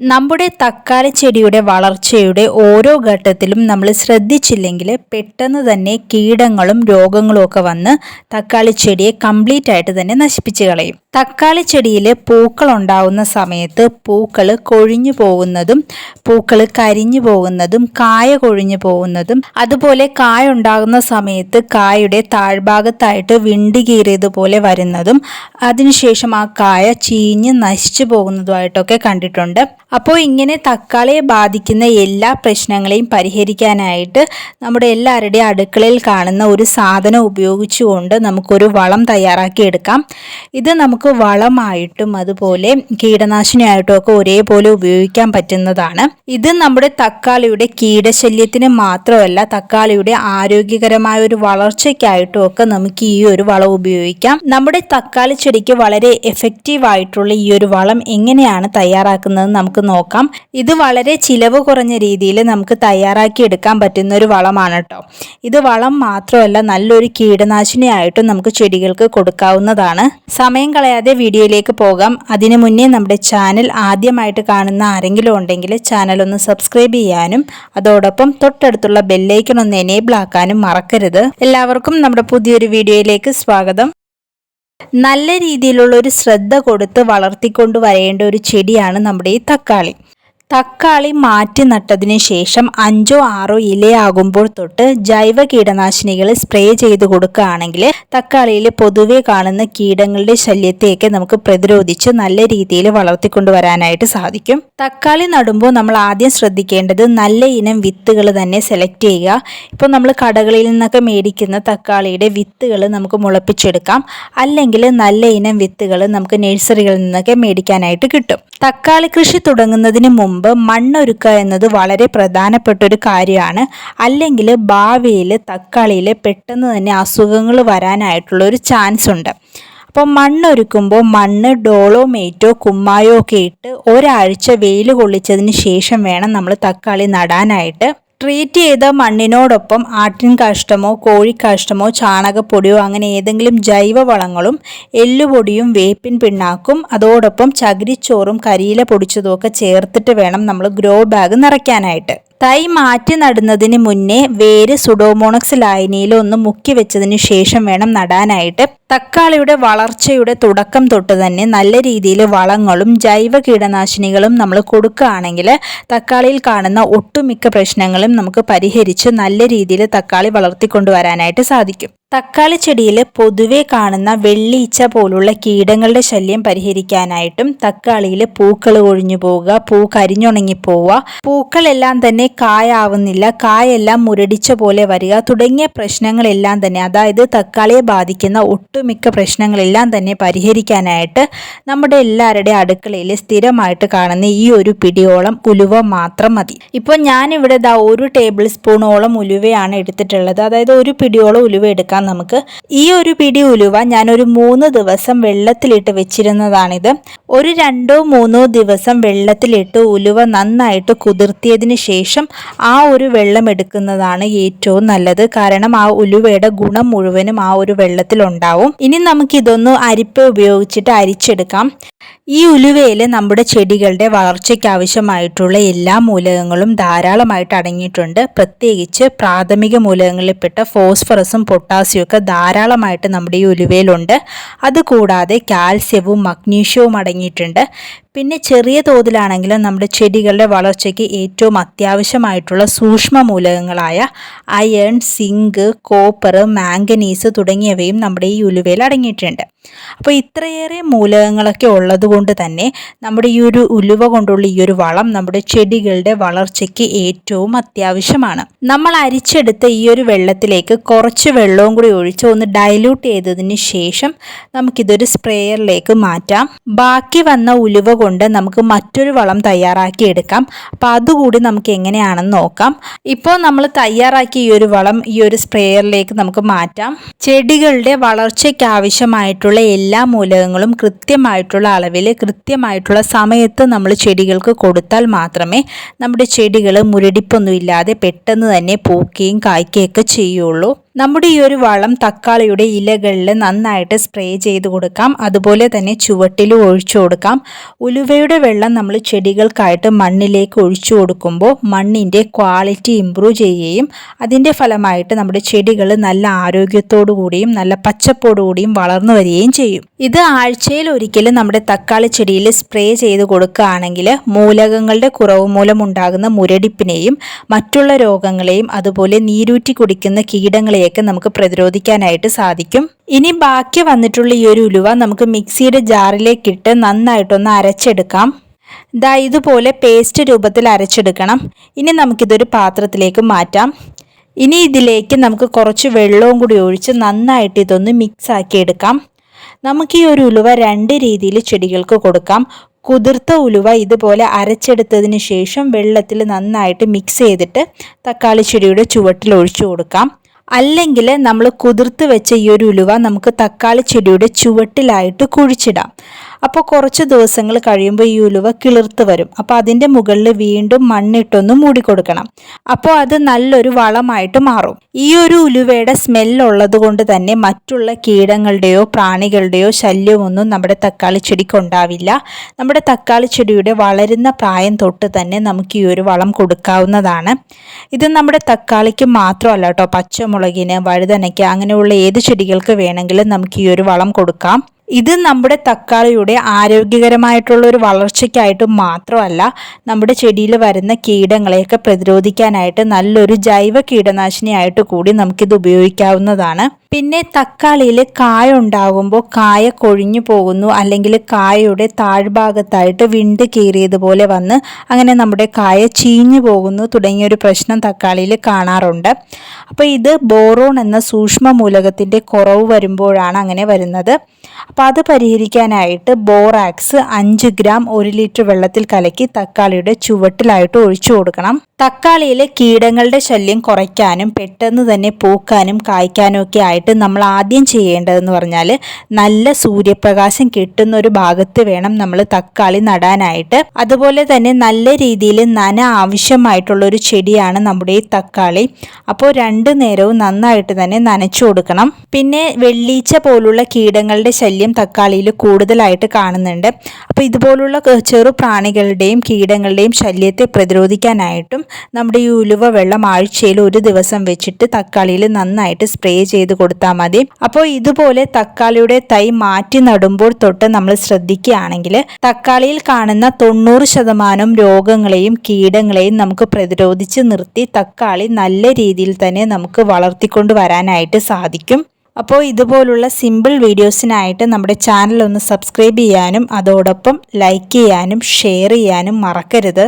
നമ്മുടെ തക്കാളി ചെടിയുടെ വളർച്ചയുടെ ഓരോ ഘട്ടത്തിലും നമ്മൾ ശ്രദ്ധിച്ചില്ലെങ്കിൽ പെട്ടെന്ന് തന്നെ കീടങ്ങളും രോഗങ്ങളും ഒക്കെ വന്ന് തക്കാളി ചെടിയെ കംപ്ലീറ്റ് ആയിട്ട് തന്നെ നശിപ്പിച്ച് കളയും. തക്കാളി ചെടിയിൽ പൂക്കൾ ഉണ്ടാവുന്ന സമയത്ത് പൂക്കൾ കൊഴിഞ്ഞു പോകുന്നതും പൂക്കൾ കരിഞ്ഞു പോകുന്നതും കായ കൊഴിഞ്ഞു പോകുന്നതും അതുപോലെ കായ ഉണ്ടാകുന്ന സമയത്ത് കായയുടെ താഴ്ഭാഗത്തായിട്ട് വിണ്ടി കീറിയതുപോലെ വരുന്നതും അതിനുശേഷം ആ കായ ചീഞ്ഞ് നശിച്ചു പോകുന്നതുമായിട്ടൊക്കെ കണ്ടിട്ടുണ്ട്. അപ്പോൾ ഇങ്ങനെ തക്കാളിയെ ബാധിക്കുന്ന എല്ലാ പ്രശ്നങ്ങളെയും പരിഹരിക്കാനായിട്ട് നമ്മുടെ എല്ലാവരുടെയും അടുക്കളയിൽ കാണുന്ന ഒരു സാധനം ഉപയോഗിച്ചുകൊണ്ട് നമുക്കൊരു വളം തയ്യാറാക്കി എടുക്കാം. ഇത് നമുക്ക് വളമായിട്ടും അതുപോലെ കീടനാശിനിയായിട്ടും ഒക്കെ ഒരേപോലെ ഉപയോഗിക്കാൻ പറ്റുന്നതാണ്. ഇത് നമ്മുടെ തക്കാളിയുടെ കീടശല്യത്തിന് മാത്രമല്ല തക്കാളിയുടെ ആരോഗ്യകരമായ ഒരു വളർച്ചയ്ക്കായിട്ടും ഒക്കെ നമുക്ക് ഈ ഒരു വളം ഉപയോഗിക്കാം. നമ്മുടെ തക്കാളി ചെടിക്ക് വളരെ എഫക്റ്റീവ് ആയിട്ടുള്ള ഈ ഒരു വളം എങ്ങനെയാണ് തയ്യാറാക്കുന്നത് നമുക്ക് നോക്കാം. ഇത് വളരെ ചിലവ് കുറഞ്ഞ രീതിയിൽ നമുക്ക് തയ്യാറാക്കി എടുക്കാൻ പറ്റുന്ന ഒരു വളമാണ് കേട്ടോ ഇത് വളം മാത്രമല്ല നല്ലൊരു കീടനാശിനിയായിട്ടും നമുക്ക് ചെടികൾക്ക് കൊടുക്കാവുന്നതാണ്. സമയം കളയാതെ വീഡിയോയിലേക്ക് പോകാം. അതിനു മുന്നേ നമ്മുടെ ചാനൽ ആദ്യമായിട്ട് കാണുന്ന ആരെങ്കിലും ഉണ്ടെങ്കിൽ ചാനൽ ഒന്ന് സബ്സ്ക്രൈബ് ചെയ്യാനും അതോടൊപ്പം തൊട്ടടുത്തുള്ള ബെല്ലൈക്കൺ ഒന്ന് എനേബിൾ ആക്കാനും മറക്കരുത്. എല്ലാവർക്കും നമ്മുടെ പുതിയൊരു വീഡിയോയിലേക്ക് സ്വാഗതം. നല്ല രീതിയിലുള്ള ഒരു ശ്രദ്ധ കൊടുത്ത് വളർത്തിക്കൊണ്ട് വരേണ്ട ഒരു ചെടിയാണ് നമ്മുടെ ഈ തക്കാളി. തക്കാളി മാറ്റി നട്ടതിന് ശേഷം അഞ്ചോ ആറോ ഇലയാകുമ്പോൾ തൊട്ട് ജൈവ കീടനാശിനികൾ സ്പ്രേ ചെയ്ത് കൊടുക്കുകയാണെങ്കിൽ തക്കാളിയിൽ പൊതുവെ കാണുന്ന കീടങ്ങളുടെ ശല്യത്തെയൊക്കെ നമുക്ക് പ്രതിരോധിച്ച് നല്ല രീതിയിൽ വളർത്തിക്കൊണ്ടുവരാനായിട്ട് സാധിക്കും. തക്കാളി നടുമ്പോൾ നമ്മൾ ആദ്യം ശ്രദ്ധിക്കേണ്ടത് നല്ല ഇനം വിത്തുകൾ തന്നെ സെലക്ട് ചെയ്യുക. ഇപ്പോൾ നമ്മൾ കടകളിൽ നിന്നൊക്കെ മേടിക്കുന്ന തക്കാളിയുടെ വിത്തുകൾ നമുക്ക് മുളപ്പിച്ചെടുക്കാം. അല്ലെങ്കിൽ നല്ല ഇനം വിത്തുകൾ നമുക്ക് നഴ്സറികളിൽ നിന്നൊക്കെ മേടിക്കാനായിട്ട് കിട്ടും. തക്കാളി കൃഷി തുടങ്ങുന്നതിന് മുമ്പ് മുമ്പ് മണ്ണൊരുക്കുക എന്നത് വളരെ പ്രധാനപ്പെട്ട ഒരു കാര്യമാണ്. അല്ലെങ്കിൽ ഭാവിയിൽ തക്കാളിയിൽ പെട്ടെന്ന് തന്നെ അസുഖങ്ങൾ വരാനായിട്ടുള്ള ഒരു ചാൻസ് ഉണ്ട്. അപ്പോൾ മണ്ണൊരുക്കുമ്പോൾ മണ്ണ് ഡോളോമേറ്റോ കുമ്മായോ ഒക്കെ ഇട്ട് ഒരാഴ്ച വെയിൽ കൊള്ളിച്ചതിന് ശേഷം വേണം നമ്മൾ തക്കാളി നടാനായിട്ട്. ട്രീറ്റ് ചെയ്ത മണ്ണിനോടൊപ്പം ആട്ടിൻ കാഷ്ടമോ കോഴിക്കാഷ്ടമോ ചാണകപ്പൊടിയോ അങ്ങനെ ഏതെങ്കിലും ജൈവവളങ്ങളും എല്ലുപൊടിയും വേപ്പിൻ പിണ്ണാക്കും അതോടൊപ്പം ചകിരിച്ചോറും കരിയില പൊടിച്ചതും ഒക്കെ ചേർത്തിട്ട് വേണം നമ്മൾ ഗ്രോ ബാഗ് നിറയ്ക്കാനായിട്ട്. തൈ മാറ്റി നടുന്നതിന് മുന്നേ വേര് സുഡോമോണക്സ് ലായനിയിൽ ഒന്ന് മുക്കി വെച്ചതിന് ശേഷം വേണം നടാനായിട്ട്. തക്കാളിയുടെ വളർച്ചയുടെ തുടക്കം തൊട്ട് തന്നെ നല്ല രീതിയിൽ വളങ്ങളും ജൈവ കീടനാശിനികളും നമ്മൾ കൊടുക്കുകയാണെങ്കിൽ തക്കാളിയിൽ കാണുന്ന ഒട്ടുമിക്ക പ്രശ്നങ്ങളും നമുക്ക് പരിഹരിച്ച് നല്ല രീതിയിൽ തക്കാളി വളർത്തിക്കൊണ്ടുവരാനായിട്ട് സാധിക്കും. തക്കാളി ചെടിയിൽ പൊതുവെ കാണുന്ന വെള്ളീച്ച പോലുള്ള കീടങ്ങളുടെ ശല്യം പരിഹരിക്കാനായിട്ടും തക്കാളിയിൽ പൂക്കൾ ഒഴിഞ്ഞു പോവുക പൂ കരിഞ്ഞുണങ്ങി പോവുക. പൂക്കളെല്ലാം തന്നെ കായാവുന്നില്ല. കായെല്ലാം മുരടിച്ച പോലെ വരിക. തുടങ്ങിയ പ്രശ്നങ്ങളെല്ലാം തന്നെ അതായത് തക്കാളിയെ ബാധിക്കുന്ന ഒട്ടുമിക്ക പ്രശ്നങ്ങളെല്ലാം തന്നെ പരിഹരിക്കാനായിട്ട് നമ്മുടെ എല്ലാവരുടെ അടുക്കളയിൽ സ്ഥിരമായിട്ട് കാണുന്ന ഈ ഒരു പിടിയോളം ഉലുവ മാത്രം മതി. ഇപ്പോൾ ഞാനിവിടെ ദാ ഒരു ടേബിൾ സ്പൂണോളം ഉലുവയാണ് എടുത്തിട്ടുള്ളത്. അതായത് ഒരു പിടിയോളം ഉലുവ എടുക്കാം. നോക്കാം നമുക്ക്. ഈ ഒരു പിടി ഉലുവ ഞാനൊരു മൂന്ന് ദിവസം വെള്ളത്തിലിട്ട് വെച്ചിരുന്നതാണിത്. ഒരു രണ്ടോ മൂന്നോ ദിവസം വെള്ളത്തിലിട്ട് ഉലുവ നന്നായിട്ട് കുതിർത്തിയതിന് ശേഷം ആ ഒരു വെള്ളം എടുക്കുന്നതാണ് ഏറ്റവും നല്ലത്. കാരണം ആ ഉലുവയുടെ ഗുണം മുഴുവനും ആ ഒരു വെള്ളത്തിലുണ്ടാവും. ഇനി നമുക്കിതൊന്ന് അരിപ്പ ഉപയോഗിച്ചിട്ട് അരിച്ചെടുക്കാം. ഈ ഉലുവയിൽ നമ്മുടെ ചെടികളുടെ വളർച്ചയ്ക്ക് ആവശ്യമായിട്ടുള്ള എല്ലാ മൂലകങ്ങളും ധാരാളമായിട്ട് അടങ്ങിയിട്ടുണ്ട്. പ്രത്യേകിച്ച് പ്രാഥമിക മൂലകങ്ങളിൽപ്പെട്ട ഫോസ്ഫറസും പൊട്ടാസ്യവും ഒക്കെ ധാരാളമായിട്ട് നമ്മുടെ ഈ ഉലുവയിലുണ്ട് അതുകൂടാതെ കാൽസ്യവും മഗ്നീഷ്യവും അടങ്ങിയിട്ടുണ്ട്. പിന്നെ ചെറിയ തോതിലാണെങ്കിലും നമ്മുടെ ചെടികളുടെ വളർച്ചയ്ക്ക് ഏറ്റവും അത്യാവശ്യമായിട്ടുള്ള സൂക്ഷ്മ മൂലകങ്ങളായ അയൺ സിങ്ക് കോപ്പർ മാംഗനീസ് തുടങ്ങിയവയും നമ്മുടെ ഈ ഉലുവയിൽ അടങ്ങിയിട്ടുണ്ട്. അപ്പോൾ ഇത്രയേറെ മൂലകങ്ങളൊക്കെ ഉള്ളതുകൊണ്ട് തന്നെ നമ്മുടെ ഈ ഒരു ഉലുവ കൊണ്ടുള്ള ഈ ഒരു വളം നമ്മുടെ ചെടികളുടെ വളർച്ചയ്ക്ക് ഏറ്റവും അത്യാവശ്യമാണ്. നമ്മൾ അരിച്ചെടുത്ത ഈ ഒരു വെള്ളത്തിലേക്ക് കുറച്ച് വെള്ളവും കൂടി ഒഴിച്ച് ഒന്ന് ഡൈല്യൂട്ട് ചെയ്തതിന് ശേഷം നമുക്കിതൊരു സ്പ്രേയറിലേക്ക് മാറ്റാം. ബാക്കി വന്ന ഉലുവ കൊണ്ട് നമുക്ക് മറ്റൊരു വളം തയ്യാറാക്കി എടുക്കാം അപ്പോൾ അതുകൂടി നമുക്ക് എങ്ങനെയാണെന്ന് നോക്കാം. ഇപ്പോൾ നമ്മൾ തയ്യാറാക്കിയ ഈ ഒരു വളം ഈ ഒരു സ്പ്രേയറിലേക്ക് നമുക്ക് മാറ്റാം. ചെടികളുടെ വളർച്ചയ്ക്ക് ആവശ്യമായിട്ടുള്ള എല്ലാ മൂലകങ്ങളും കൃത്യമായിട്ടുള്ള അളവിൽ കൃത്യമായിട്ടുള്ള സമയത്ത് നമ്മൾ ചെടികൾക്ക് കൊടുത്താൽ മാത്രമേ നമ്മുടെ ചെടികൾ മുരടിപ്പൊന്നുമില്ലാതെ പെട്ടെന്ന് തന്നെ പൂക്കുകയും കായ്ക്കുകയൊക്കെ ചെയ്യുള്ളൂ. നമ്മുടെ ഈ ഒരു വളം തക്കാളിയുടെ ഇലകളിൽ നന്നായിട്ട് സ്പ്രേ ചെയ്ത് കൊടുക്കാം. അതുപോലെ തന്നെ ചുവട്ടിലും ഒഴിച്ചു കൊടുക്കാം. ഉലുവയുടെ വെള്ളം നമ്മൾ ചെടികൾക്കായിട്ട് മണ്ണിലേക്ക് ഒഴിച്ചു കൊടുക്കുമ്പോൾ മണ്ണിന്റെ ക്വാളിറ്റി ഇമ്പ്രൂവ് ചെയ്യുകയും അതിന്റെ ഫലമായിട്ട് നമ്മുടെ ചെടികൾ നല്ല ആരോഗ്യത്തോടു കൂടിയും നല്ല പച്ചപ്പോടു കൂടിയും വളർന്നു വരികയും ചെയ്യും. ഇത് ആഴ്ചയിൽ ഒരിക്കലും നമ്മുടെ തക്കാളി ചെടിയിൽ സ്പ്രേ ചെയ്ത് കൊടുക്കുകയാണെങ്കിൽ മൂലകങ്ങളുടെ കുറവ് മൂലമുണ്ടാകുന്ന മുരടിപ്പിനെയും മറ്റുള്ള രോഗങ്ങളെയും അതുപോലെ നീരൂറ്റി കുടിക്കുന്ന കീടങ്ങളെയും ഇവയൊക്കെ നമുക്ക് പ്രതിരോധിക്കാനായിട്ട് സാധിക്കും. ഇനി ബാക്കി വന്നിട്ടുള്ള ഈ ഒരു ഉലുവ നമുക്ക് മിക്സിയുടെ ജാറിലേക്കിട്ട് നന്നായിട്ടൊന്ന് അരച്ചെടുക്കാം. ദാ ഇതുപോലെ പേസ്റ്റ് രൂപത്തിൽ അരച്ചെടുക്കണം. ഇനി നമുക്കിതൊരു പാത്രത്തിലേക്ക് മാറ്റാം. ഇനി ഇതിലേക്ക് നമുക്ക് കുറച്ച് വെള്ളവും കൂടി ഒഴിച്ച് നന്നായിട്ട് ഇതൊന്ന് മിക്സ് ആക്കി എടുക്കാം. നമുക്ക് ഈ ഒരു ഉലുവ രണ്ട് രീതിയിൽ ചെടികൾക്ക് കൊടുക്കാം. കുതിർത്ത ഉലുവ ഇതുപോലെ അരച്ചെടുത്തതിന് ശേഷം വെള്ളത്തിൽ നന്നായിട്ട് മിക്സ് ചെയ്തിട്ട് തക്കാളി ചെടിയുടെ ചുവട്ടിൽ ഒഴിച്ചു കൊടുക്കാം. അല്ലെങ്കിൽ നമ്മൾ കുതിർത്ത് വെച്ച ഈ ഒരു ഉലുവ നമുക്ക് തക്കാളി ചെടിയുടെ ചുവട്ടിലായിട്ട് കുഴിച്ചിടാം. അപ്പോൾ കുറച്ച് ദിവസങ്ങൾ കഴിയുമ്പോൾ ഈ ഉലുവ കിളിർത്ത് വരും. അപ്പോൾ അതിന്റെ മുകളിൽ വീണ്ടും മണ്ണിട്ടൊന്ന് മൂടിക്കൊടുക്കണം. അപ്പോൾ അത് നല്ലൊരു വളമായിട്ട് മാറും. ഈ ഒരു ഉലുവയുടെ സ്മെല്ലുള്ളത് കൊണ്ട് തന്നെ മറ്റുള്ള കീടങ്ങളുടെയോ പ്രാണികളുടെയോ ശല്യമൊന്നും നമ്മുടെ തക്കാളി ചെടിക്ക് ഉണ്ടാവില്ല. നമ്മുടെ തക്കാളി ചെടിയുടെ വളരുന്ന പ്രായം തൊട്ട് തന്നെ നമുക്ക് ഈ ഒരു വളം കൊടുക്കാവുന്നതാണ്. ഇത് നമ്മുടെ തക്കാളിക്ക് മാത്രമല്ല കേട്ടോ പച്ചമുളകിന് വഴുതനയ്ക്ക് അങ്ങനെയുള്ള ഏത് ചെടികൾക്ക് വേണമെങ്കിലും നമുക്ക് ഈ ഒരു വളം കൊടുക്കാം. ഇത് നമ്മുടെ തക്കാളിയുടെ ആരോഗ്യകരമായിട്ടുള്ള ഒരു വളർച്ചയ്ക്കായിട്ട് മാത്രമല്ല നമ്മുടെ ചെടിയിൽ വരുന്ന കീടങ്ങളെയൊക്കെ പ്രതിരോധിക്കാനായിട്ട് നല്ലൊരു ജൈവ കീടനാശിനിയായിട്ട് കൂടി നമുക്കിത് ഉപയോഗിക്കാവുന്നതാണ്. പിന്നെ തക്കാളിയിൽ കായ ഉണ്ടാകുമ്പോൾ കായ കൊഴിഞ്ഞു പോകുന്നു അല്ലെങ്കിൽ കായയുടെ താഴ്ഭാഗത്തായിട്ട് വിണ്ട് കീറിയതുപോലെ വന്ന് അങ്ങനെ നമ്മുടെ കായ ചീഞ്ഞു പോകുന്നു തുടങ്ങിയൊരു പ്രശ്നം തക്കാളിയിൽ കാണാറുണ്ട്. അപ്പോൾ ഇത് ബോറോൺ എന്ന സൂക്ഷ്മ മൂലകത്തിന്റെ കുറവ് വരുമ്പോഴാണ് അങ്ങനെ വരുന്നത്. അപ്പോൾ അത് പരിഹരിക്കാനായിട്ട് ബോറാക്സ് അഞ്ച് ഗ്രാം ഒരു ലിറ്റർ വെള്ളത്തിൽ കലക്കി തക്കാളിയുടെ ചുവട്ടിലായിട്ട് ഒഴിച്ചു കൊടുക്കണം. തക്കാളിയിലെ കീടങ്ങളുടെ ശല്യം കുറയ്ക്കാനും പെട്ടെന്ന് തന്നെ പൂക്കാനും കായ്ക്കാനും ഒക്കെ ആയിട്ട് നമ്മൾ ആദ്യം ചെയ്യേണ്ടതെന്ന് പറഞ്ഞാൽ നല്ല സൂര്യപ്രകാശം കിട്ടുന്ന ഒരു ഭാഗത്ത് വേണം നമ്മൾ തക്കാളി നടാനായിട്ട്. അതുപോലെ തന്നെ നല്ല രീതിയിൽ നന ആവശ്യമായിട്ടുള്ള ഒരു ചെടിയാണ് നമ്മുടെ ഈ തക്കാളി. അപ്പോൾ രണ്ട് നേരവും നന്നായിട്ട് തന്നെ നനച്ചു കൊടുക്കണം. പിന്നെ വെള്ളീച്ച പോലുള്ള കീടങ്ങളുടെ ശല്യം തക്കാളിയിൽ കൂടുതലായിട്ട് കാണുന്നുണ്ട്. അപ്പോൾ ഇതുപോലുള്ള ചെറു പ്രാണികളുടെയും കീടങ്ങളുടെയും ശല്യത്തെ പ്രതിരോധിക്കാനായിട്ടും നമ്മുടെ ഈ ഉലുവ വെള്ളം ആഴ്ചയിൽ ഒരു ദിവസം വെച്ചിട്ട് തക്കാളിയിൽ നന്നായിട്ട് സ്പ്രേ ചെയ്ത് കൊടുത്താൽ മതി. അപ്പോൾ ഇതുപോലെ തക്കാളിയുടെ തൈ മാറ്റി നടുമ്പോൾ തൊട്ട് നമ്മൾ ശ്രദ്ധിക്കുകയാണെങ്കിൽ തക്കാളിയിൽ കാണുന്ന തൊണ്ണൂറ് ശതമാനം രോഗങ്ങളെയും കീടങ്ങളെയും നമുക്ക് പ്രതിരോധിച്ച് നിർത്തി തക്കാളി നല്ല രീതിയിൽ തന്നെ നമുക്ക് വളർത്തിക്കൊണ്ട് വരാനായിട്ട് സാധിക്കും. അപ്പോൾ ഇതുപോലുള്ള സിമ്പിൾ വീഡിയോസിനായിട്ട് നമ്മുടെ ചാനൽ ഒന്ന് സബ്സ്ക്രൈബ് ചെയ്യാനും അതോടൊപ്പം ലൈക്ക് ചെയ്യാനും ഷെയർ ചെയ്യാനും മറക്കരുത്.